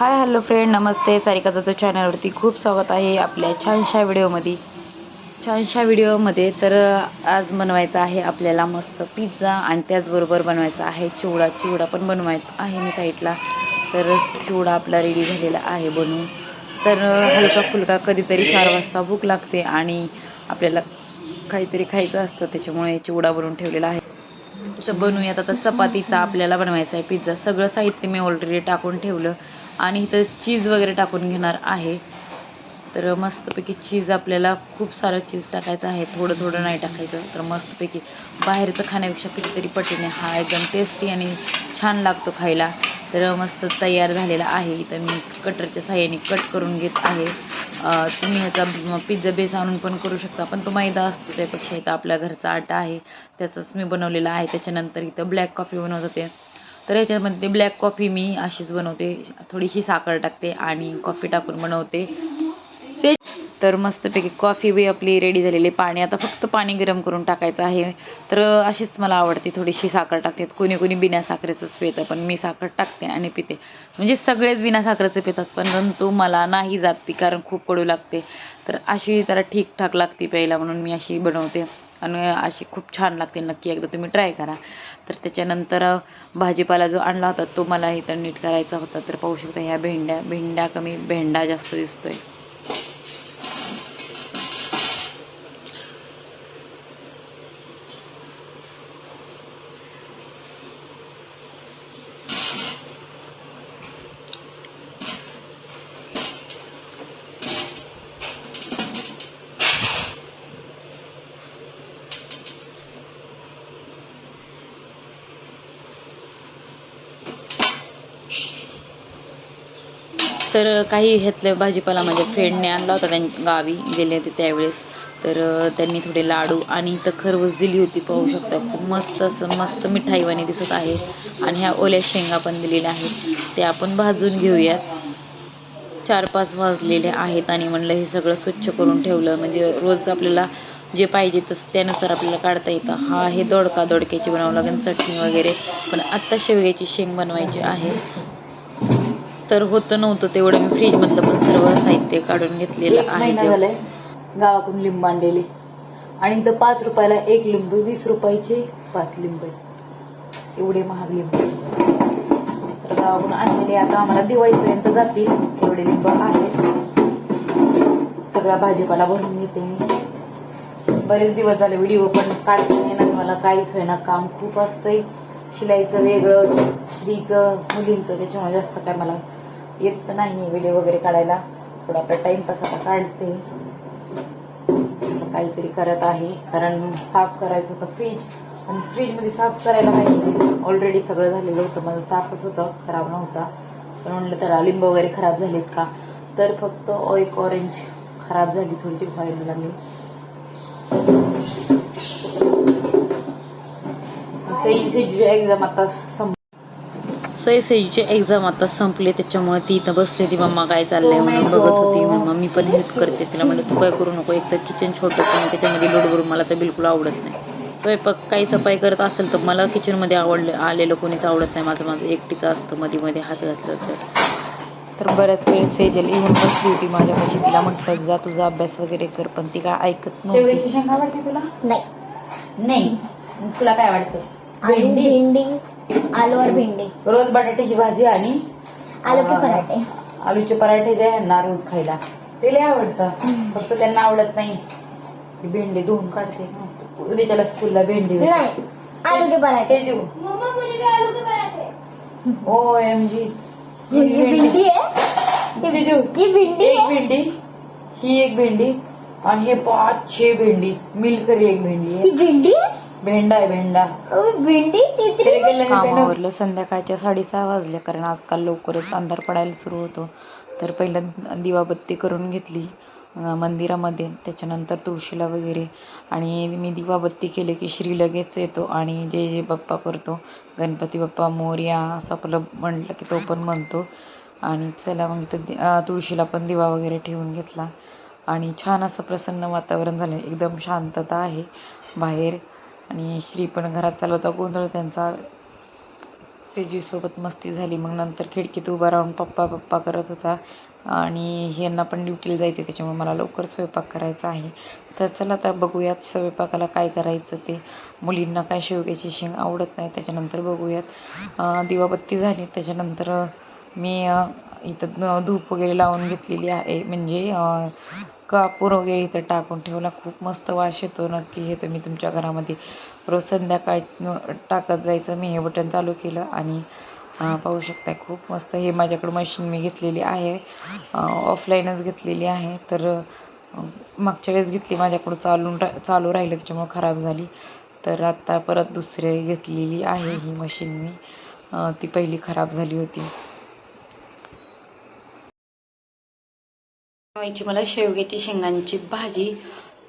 हाय hello friend नमस्ते. सारिका तो चॅनलवरती खूप स्वागत आहे आपल्या छानशा व्हिडिओमध्ये. छानशा व्हिडिओमध्ये तर आज बनवायचं आहे आपल्याला मस्त पिझ्झा आणि त्याचबरोबर बनवायचा आहे चिवडा. चिवडा पण बनवायचा आहे मी साईडला. तर चिवडा आपला रेडी झालेला आहे बनवून. तर हलका फुलका कधीतरी चार वाजता भूक लागते आणि आपल्याला काहीतरी खायचं असतं त्याच्यामुळे चिवडा बनवून ठेवलेला आहे. तर बनवूयात. आता चपातीचा आपल्याला बनवायचा आहे पिझ्झा सगळं साहित्य मी ऑलरेडी टाकून ठेवलं. आणि इथं चीज वगैरे टाकून घेणार आहे. तर मस्तपैकी चीज आपल्याला खूप सारं चीज टाकायचं आहे. थोडं थोडं नाही टाकायचं तर मस्तपैकी. बाहेरचं खाण्यापेक्षा कितीतरी पटीने हा एकदम टेस्टी आणि छान लागतो खायला. तर मस्त तयार झालेला आहे. इथं मी कटरच्या साह्याने कट करून घेत आहे. तुम्ही ह्याचा पिझ्झा बेस आणून पण करू शकता. पण तो मैदा असतो त्यापेक्षा इथं आपल्या घरचा आटा आहे. त्याचाच मी बनवलेला आहे. त्याच्यानंतर इथं ब्लॅक कॉफी बनवत होते. तर ह्याच्यामध्ये ब्लॅक कॉफी मी अशीच बनवते. थोडीशी साखर टाकते आणि कॉफी टाकून बनवते. से तर मस्तपैकी कॉफी बी आपली रेडी झालेली. आहे. पाणी आता फक्त पाणी गरम करून टाकायचं आहे. तर अशीच मला आवडते थोडीशी साखर टाकतात कोणी कोणी बिना साखरेचंच पितं पण मी साखर टाकते आणि पिते. म्हणजे सगळेच बिना साखरेचं पितात परंतु मला नाही जात ती कारण खूप कडू लागते. तर अशी जरा ठीकठाक लागते प्यायला म्हणून मी अशी बनवते. आणि अशी खूप छान लागते. नक्की एकदा तुम्ही ट्राय करा. तर त्याच्यानंतर भाजीपाला जो आणला होता तो मला इथं नीट करायचा होता. तर पाहू शकता ह्या भेंड्या भेंड्या कमी भेंडा जास्त दिसतोय. तर काही ह्यातलं भाजीपाला माझ्या फ्रेंडने आणला होता त्यां गावी गेले होते त्यावेळेस. तर त्यांनी थोडे लाडू आणि इथं खरवस दिली होती पाहू शकता. खूप मस्त असं मस्त मिठाईवाणी दिसत आहे. आणि ह्या ओल्या शेंगा पण दिलेल्या आहेत. ते आपण भाजून घेऊयात. चार पाच वाजलेले आहेत आणि म्हणलं हे सगळं स्वच्छ करून ठेवलं. म्हणजे रोज आपल्याला जे पाहिजे तसं त्यानुसार आपल्याला काढता येतं. हा आहे दोडका. दोडक्याची बनावं लागेल चटणी वगैरे. पण आत्ता शेवग्याची शेंग बनवायची आहे. तर होतं नव्हतं तेवढं मी फ्रीजमधलं पण सर्व साहित्य काढून घेतलेलं आहे गावाकडून लिंब आणलेले. आणि इथं पाच रुपयाला एक लिंब वीस रुपयाचे पाच लिंब एवढे महाग लिंब तर गावाकडून आणलेले आता आम्हाला दिवाळीपर्यंत जातील. एवढे लिंब आहेत. सगळा भाजीपाला भरून घेते. मी बरेच दिवस झाले व्हिडिओ पण काढता येणार मला काहीच होईना काम खूप असतंय. शिलाईचं वेगळं श्रीचं मुलींचं त्याच्यामुळे जास्त काय मला येत नाही व्हिडिओ वगैरे काढायला. थोडा आपला टाईमपास आता काढते. काहीतरी करत आहे कारण साफ करायचं होतं फ्रीज आणि फ्रीजमध्ये साफ करायला काही नाही. ऑलरेडी सगळं झालेलं होतं माझं साफच होतं खराब नव्हता. पण म्हणलं तर लिंब वगैरे खराब झालेत का? तर फक्त एक ऑरेंज खराब झाली थोडीशी व्हायला लागली सईची एक्झाम आता संप सई सईची एक्झाम आता संपली त्याच्यामुळे ती इथं बसते ती मम्मा काय चाललंय म्हणून बघत होती. मग मी पण हेल्प करते. तिला म्हणलं तू काय करू नको एक तर किचन छोटं पण त्याच्यामध्ये लोड भरून मला तर बिलकुल आवडत नाही. स्वयंपाक काही सफाई करत असेल तर मला किचनमध्ये आवडलं आलेलं कोणीच आवडत नाही. माझं माझं एकटीचं असतं मध्ये मध्ये हात घातलं तर. तर बऱ्याच वेळ सेजल येऊन बसली होती माझ्यापाशी. तिला म्हटलं जा तुझा अभ्यास वगैरे कर. पण ती काय ऐकत नव्हती. आवडते तुला? नाही. नाही. तुला काय वाटतं आलू भेंडी. आलू और भेंडी. रोज बटाट्याची भाजी आणि आलू के अं, पराठे. आलूचे पराठे द्या यांना रोज खायला. ते लय आवडतं. फक्त त्यांना आवडत नाही. भेंडी धुवून काढते. उद्याच्याला स्कूलला भेंडी नाही आलू के पराठे. तेजू मम्मा मुझे भी आलू के पराठे. O M G. ये भिंडी. है एक है भेंडी. ही एक भेंडी. आणि हे पाच छे भेंडी. मिलकरी एक भेंडी भिंडी है भेंडा आहे भेंडा. और भिंडी तितली कामावरलं संध्याकाळच्या साडेसहा वाजल्या कारण आजकाल लवकरच अंधार पडायला सुरू होतो. तर पहिलं दिवाबत्ती करून घेतली मंदिरामध्ये. त्याच्यानंतर तुळशीला वगैरे. आणि मी दिवाबत्ती केली की श्री लगेच येतो आणि जे जे बाप्पा करतो गणपती बाप्पा मोरया असं आपलं म्हटलं की तो पण म्हणतो. आणि चला मग तर तुळशीला पण दिवा वगैरे ठेवून घेतला. आणि छान असं प्रसन्न वातावरण झालं. एकदम शांतता आहे. बाहेर आणि श्री पण घरात चालवता गोंधळ त्यांचा सेजूसोबत मस्ती झाली. मग नंतर खिडकीत उभा राहून पप्पा पप्पा करत होता. आणि ह्यांना पण ड्युटीला जायचं त्याच्यामुळे मला लवकर स्वयंपाक करायचा आहे. तर चला आता बघूयात स्वयंपाकाला काय करायचं ते. मुलींना काय शेवग्याची शेंग आवडत नाही त्याच्यानंतर बघूयात. दिवाबत्ती झाली त्याच्यानंतर मी इथं धूप वगैरे लावून घेतलेली आहे. म्हणजे कापूर वगैरे इथं टाकून ठेवला. खूप मस्त वास येतो नक्की. हे तुम्ही तुमच्या घरामध्ये रोज संध्याकाळी टाकत जायचं. मी हे बटन चालू केलं आणि पाहू शकताय खूप मस्त. हे माझ्याकडं मशीन मी घेतलेली आहे. ऑफलाईनच घेतलेली आहे. तर मागच्या वेळेस घेतली. माझ्याकडं चालून रा चालू राहिलं. त्याच्यामुळं खराब झाली. तर आत्ता परत दुसरी घेतलेली आहे ही मशीन मी. ती पहिली खराब झाली होती. बनवायची मला शेवग्याची शेंगांची भाजी.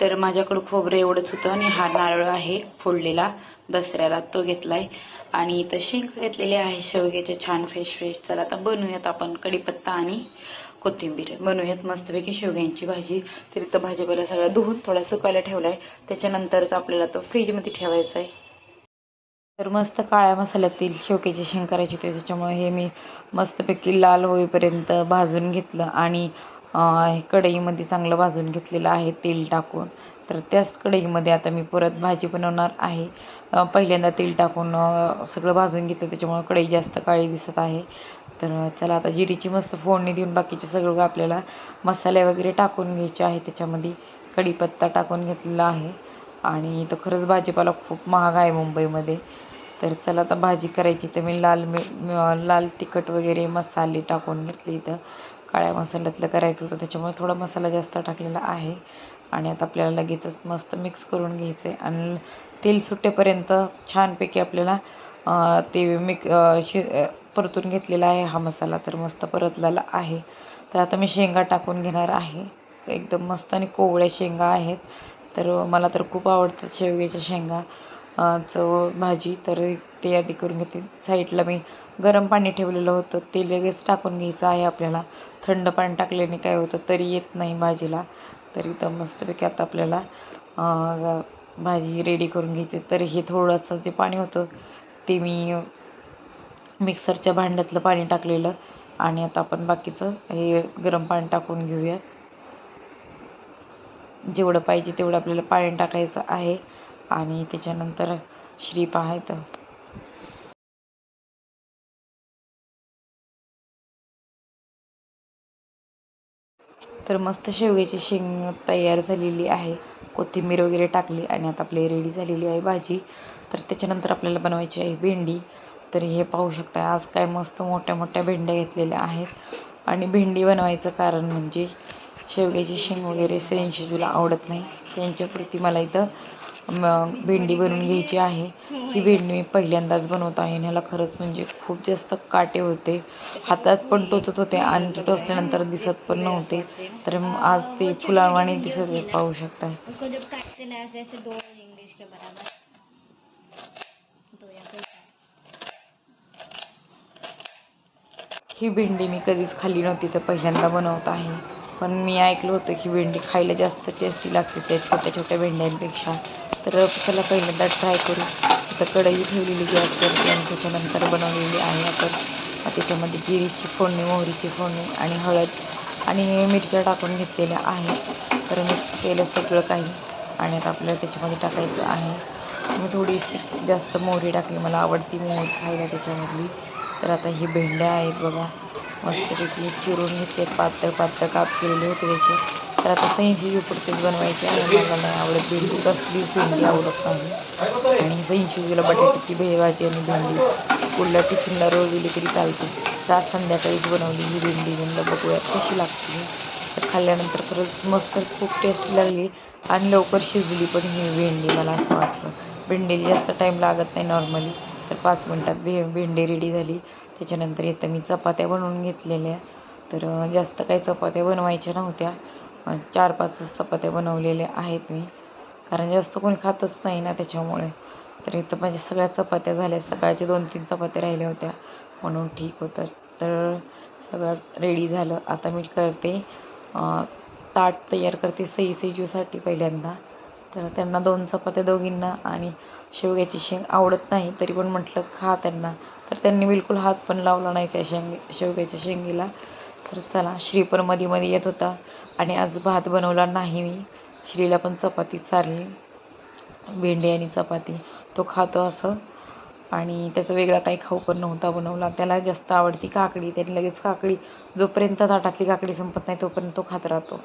तर माझ्याकडं खोबरं एवढंच होतं आणि हा नारळ आहे फोडलेला दसऱ्याला तो घेतलाय. आणि इथं शेंग घेतलेले आहे शेवग्याचे छान फ्रेश फ्रेश चला आता बनवूयात आपण कढीपत्ता आणि कोथिंबीर. बनवूयात मस्तपैकी शेवग्यांची भाजी. तर इथं भाजीपाला सगळं धुवून थोडा सुकायला ठेवला आहे त्याच्यानंतरच आपल्याला तो फ्रीजमध्ये ठेवायचा आहे तर मस्त काळ्या मसाल्यातील शेवग्याची शेंग करायची होती. त्याच्यामुळे हे मी मस्तपैकी लाल होईपर्यंत भाजून घेतलं. आणि कढईमध्ये चांगलं भाजून घेतलेलं आहे तेल टाकून. तर त्याच कढईमध्ये आता मी परत भाजी बनवणार आहे. पहिल्यांदा तेल टाकून सगळं भाजून घेतलं त्याच्यामुळं कढई जास्त काळी दिसत आहे. तर चला आता जिरीची मस्त फोडणी देऊन बाकीचे सगळं आपल्याला मसाले वगैरे टाकून घ्यायचे आहे त्याच्यामध्ये कढीपत्ता टाकून घेतलेला आहे. आणि तो खरंच भाजीपाला खूप महाग आहे मुंबईमध्ये. तर चला आता भाजी करायची तर मी लाल मी लाल तिखट वगैरे मसाले टाकून घेतले इथं. काळ्या मसाल्यातलं करायचं होतं त्याच्यामुळे थोडा मसाला जास्त टाकलेला आहे. आणि आता आपल्याला लगेचच मस्त मिक्स करून घ्यायचं आहे आणि तेल सुटेपर्यंत छानपैकी आपल्याला ते मिक शि परतून घेतलेला आहे हा मसाला. तर मस्त परतलेला आहे. तर आता मी शेंगा टाकून घेणार आहे. एकदम मस्त आणि कोवळ्या शेंगा आहेत. तर मला तर खूप आवडतात शेवग्याच्या शेंगा. चव भाजी तर ते आधी करून घेते. साईडला मी गरम पाणी ठेवलेलं होतं. ते लगेच टाकून घ्यायचं आहे आपल्याला. थंड पाणी टाकल्याने काय होतं तरी येत नाही भाजीला. तर इथं मस्तपैकी आता आपल्याला भाजी रेडी करून घ्यायची. तर हे थोडंसं जे पाणी होतं ते मी मिक्सरच्या भांड्यातलं पाणी टाकलेलं. आणि आता आपण बाकीचं हे गरम पाणी टाकून घेऊयात. जेवढं पाहिजे तेवढं आपल्याला पाणी टाकायचं आहे. आणि त्याच्यानंतर श्रीप आहे तर मस्त शेवग्याची शेंग तयार झालेली आहे. कोथिंबीर वगैरे टाकली आणि आता आपली रेडी झालेली आहे भाजी. तर त्याच्यानंतर आपल्याला बनवायची आहे भेंडी. तर हे पाहू शकता आज काय मस्त मोठ्या मोठ्या भेंड्या घेतलेल्या आहेत. आणि भेंडी बनवायचं कारण म्हणजे शेवग्याची शेंग वगैरे सेंशिजूला आवडत नाही. त्यांच्याप्रती मला इथं भेंडी बनवून घ्यायची आहे. ही भेंडी मी पहिल्यांदाच बनवत आहे ह्याला खरंच म्हणजे खूप जास्त काटे होते. हातात पण टोचत होते आणि ते टोचल्यानंतर दिसत पण नव्हते. तर आज ते फुलावाणी दिसत पाहू शकता ही भेंडी मी कधीच खाल्ली नव्हती तर पहिल्यांदा बनवत आहे. पण मी ऐकलं होतं की भेंडी खायला जास्त टेस्टी लागते त्या छोट्या छोट्या भेंड्यांपेक्षा. तर चला पहिल्यांदा ट्राय करू. आता कढई ठेवलेली गॅसवरती आणि त्याच्यानंतर बनवलेली आहे. आपण त्याच्यामध्ये जिरीची फोडणी मोहरीची फोडणी आणि हळद आणि मिरच्या टाकून घेतलेल्या आहेत तर मिक्स केलं सगळं काही आणि आता आपल्याला त्याच्यामध्ये टाकायचं आहे. मी थोडीशी जास्त मोहरी टाकली. मला आवडती मोहरी खायला त्याच्यामधली. तर आता ही भेंड्या आहेत बघा. मस्तपैकी चिरून घेतले पातळ पातळ काप केलेले होते त्याचे. तर आता सैंशी रुपयेच बनवायचे आणि मला नाही आवडत भेंडी कसलीच भेंडी आवडत नाही. आणि सैंशीला बटाट्याची भे आणि भेंडी पुढल्या टिफिनला रोज दिली तरी चालते. तर आज संध्याकाळीच बनवली ही भेंडी. म्हणलं बघूयात कशी लागते. तर खाल्ल्यानंतर खरंच मस्त खूप टेस्टी लागली आणि लवकर शिजली पण ही भेंडी मला असं वाटलं. भेंडीला जास्त टाईम लागत नाही नॉर्मली तर पाच मिनटात भे भेंडी रेडी झाली. त्याच्यानंतर इथं मी चपात्या बनवून घेतलेल्या. तर जास्त काही चपात्या बनवायच्या नव्हत्या. चार पाच चपात्या बनवलेल्या आहेत मी. कारण जास्त कोणी खातच नाही ना त्याच्यामुळे. तर इथं माझ्या सगळ्या चपात्या झाल्या. सकाळच्या दोन तीन चपात्या राहिल्या होत्या. म्हणून ठीक होतं. तर सगळं रेडी झालं. आता मी करते ताट तयार करते सई सेजूसाठी पहिल्यांदा. तर त्यांना दोन चपात्या दोघींना आणि शेवग्याची शेंग आवडत नाही तरी पण म्हटलं खा त्यांना. तर त्यांनी बिलकुल हात पण लावला नाही त्या शेंग शेवग्याच्या शेंगेला. तर चला श्री पण मध्ये मध्ये येत होता आणि आज भात बनवला नाही मी. श्रीला पण चपाती चारली. भेंडी आणि चपाती. तो खातो असं. आणि त्याचा वेगळा काही खाऊ पण नव्हता बनवला. त्याला जास्त आवडती काकडी त्याने लगेच काकडी जोपर्यंत ताटातली काकडी संपत नाही तोपर्यंत तो खात राहतो.